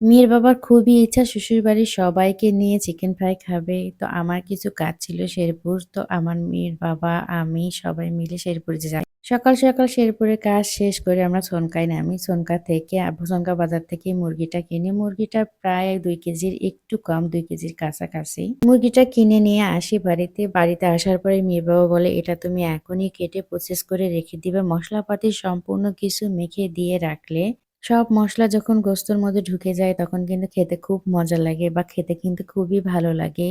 মেয়ের বাবার খুবই ইচ্ছা শ্বশুরবাড়ির সবাইকে নিয়ে চিকেন ফ্রাই খাবে। তো আমার কিছু কাজ ছিল শেরপুর। তো আমার মেয়ের বাবা, আমি সবাই মিলে শেরপুর যাই। সকাল, সকাল শেরপুরের কাজ শেষ করে আমরা সনকায় নামি। সনকা থেকে সনকা বাজার থেকে মুরগিটা কিনি। মুরগিটা প্রায় দুই কেজির একটু কম দুই কেজির কাছাকাছি। মুরগিটা কিনে নিয়ে আসি বাড়িতে। বাড়িতে আসার পরে মেয়ের বাবা বলে, "এটা তুমি এখনই কেটে প্রসেস করে রেখে দিবে। মশলাপাতি সম্পূর্ণ কিছু মেখে দিয়ে রাখলে সব মশলা যখন গোস্তর মধ্যে ঢুকে যায় তখন কিন্তু খেতে খুব মজা লাগে বা খেতে কিন্তু খুবই ভালো লাগে।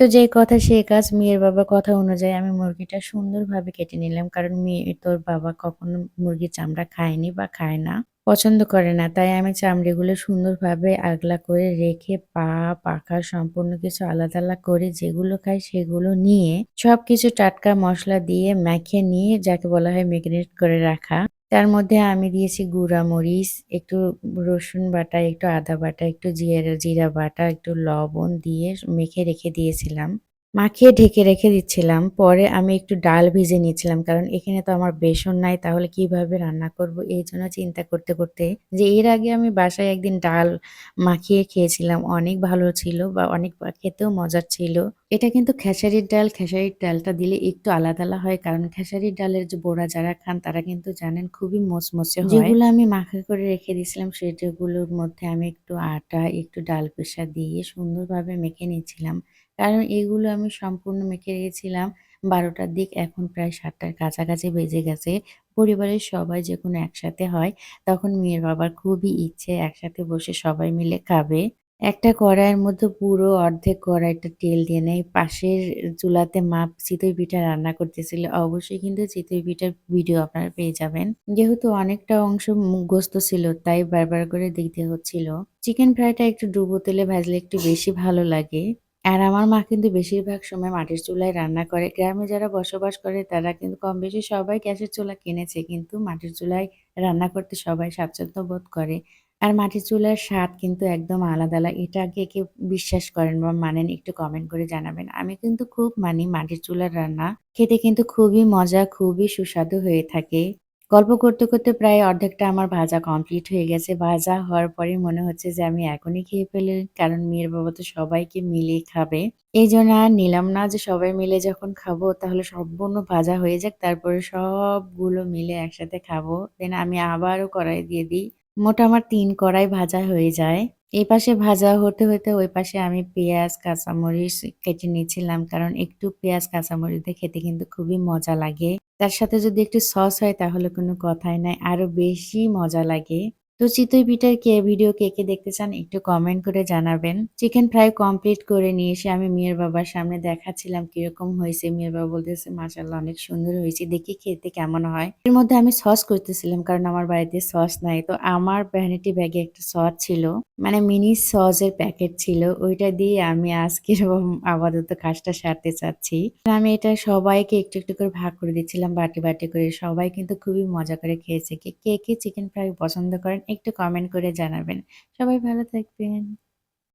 তো যে কথা সে কাজ মেয়ের বাবার কথা অনুযায়ী আমি মুরগিটা সুন্দরভাবে কেটে নিলাম। কারণ মেয়ে তোর বাবা কখনো মুরগির চামড়া খায়নি বা খায় না। পছন্দ করে না। তাই আমি চামড়িগুলো সুন্দরভাবে আগলা করে রেখে পা, পাখা সম্পূর্ণ কিছু আলাদা, আলাদা করে যেগুলো খাই সেগুলো নিয়ে সবকিছু টাটকা মশলা দিয়ে মেখে নিয়ে যাকে বলা হয় মেরিনেট করে রাখা। তার মধ্যে আমি দিয়েছি গুঁড়া মরিচ, একটু রসুন বাটা, একটু আদা বাটা, একটু জিরা জিরা বাটা, একটু লবণ দিয়ে মেখে রেখে দিয়েছিলাম। মাখিয়ে ঢেকে রেখে দিচ্ছিলাম। পরে আমি একটু ডাল ভিজে নিয়েছিলাম কারণ এখানে তো আমার বেসন নাই তাহলে কীভাবে রান্না করব? এই জন্য চিন্তা করতে, করতে যে এর আগে আমি বাসায় একদিন ডাল মাখিয়ে খেয়েছিলাম। অনেক ভালো ছিল বা অনেক খেতেও মজার ছিল। এটা কিন্তু খেসারির ডাল। খেসারির ডালটা দিলে একটু আলাদা, আলাদা হয়। কারণ খেসারির ডালের যে বড়া যারা খান তারা কিন্তু জানেন খুবই মচমচে হয়। যেগুলো আমি মাখা করে রেখে দিয়েছিলাম সেটাগুলোর মধ্যে আমি একটু আটা, একটু ডাল পেশা দিয়ে সুন্দরভাবে মেখে নিচ্ছিলাম। কারণ এগুলো আমি সম্পূর্ণ মেখে রেখেছিলাম ১২টার দিক এখন প্রায় সাতটার কাছাকাছি বেজে গেছে। পরিবারের সবাই যখন একসাথে হয় তখন মেয়ের বাবার খুবই ইচ্ছে একসাথে বসে সবাই মিলে খাবে। একটা কড়াইয়ের মধ্যে পুরো অর্ধেক কড়াইটা তেল দিয়ে নেয়। পাশের চুলাতে মা চিতই পিঠা রান্না করতেছিল। অবশ্যই কিন্তু চিতই পিঠার ভিডিও আপনারা পেয়ে যাবেন। যেহেতু অনেকটা অংশ মুখগস্ত গোস্ত ছিল, তাই বারবার করে দেখতে হচ্ছিল। চিকেন ফ্রাইটা একটু ডুবো তেলে ভাজলে একটু বেশি ভালো লাগে। আর আমার মা কিন্তু বেশিরভাগ সময় মাটির চুলায় রান্না করে। গ্রামে যারা বসবাস করে তারা কিন্তু কম বেশি সবাই গ্যাসের চুলা কিনেছে। কিন্তু মাটির চুলায় রান্না করতে সবাই স্বাচ্ছন্দ্য বোধ করে। আর মাটির চুলার স্বাদ কিন্তু একদম আলাদা আলাদা এটা কে, কে বিশ্বাস করেন বা মানেন একটু কমেন্ট করে জানাবেন। আমি কিন্তু খুব মানি মাটির চুলার রান্না। খেতে কিন্তু খুবই মজা, খুবই সুস্বাদু হয়ে থাকে। গল্প করতে, করতে প্রায় অর্ধেকটা আমার ভাজা কমপ্লিট হয়ে গেছে। ভাজা হওয়ার পরে মনে হচ্ছে যে আমি এখনই খেয়ে ফেলি। কারণ মেয়ের বাবা তো সবাইকে মিলিয়ে খাবে। এই জন্য আর নিলাম না যে সবাই মিলে যখন খাব তাহলে সম্পূর্ণ ভাজা হয়ে যাক তারপরে সবগুলো মিলে একসাথে খাব। দেন আমি আবারও কড়াই দিয়ে দিই। মোট আমার ৩ কড়াই ভাজা হয়ে যায়। এই পাশে ভাজা হতে, হতে ওই পাশে আমি পেঁয়াজ, কাঁচামরিচ কেটে নিয়েছিলাম কারণ একটু পেঁয়াজ, কাঁচামরিচ খেতে কিন্তু খুবই মজা লাগে। তার সাথে যদি একটু সস হয় তাহলে কোনো কথাই নাই। আরও বেশি মজা লাগে। তো চিতই পিঠার কে ভিডিও কে, কে দেখতে চান একটু কমেন্ট করে জানাবেন। চিকেন ফ্রাই কমপ্লিট করে নিয়ে এসে আমি মেয়ের বাবার সামনে দেখাচ্ছিলাম কীরকম হয়েছে। মেয়ের বাবা বলতেছে, "মাশাআল্লাহ অনেক সুন্দর হয়েছে। দেখি খেতে কেমন হয়?" এর মধ্যে আমি সস করতেছিলাম কারণ আমার বাড়িতে সস নাই। তো আমার ভ্যানিটি ব্যাগে একটা সস ছিল। মানে মিনি সসের প্যাকেট ছিল। ওইটা দিয়ে আমি আজকের আপাতত কাজটা সারতে চাচ্ছি। আমি এটা সবাইকে একটু, একটু করে ভাগ করে দিচ্ছিলাম বাটি, বাটি করে। সবাই কিন্তু খুবই মজা করে খেয়েছে। কে, কে চিকেন ফ্রাই পছন্দ করেন একটু কমেন্ট করে জানাবেন। সবাই ভালো থাকবেন।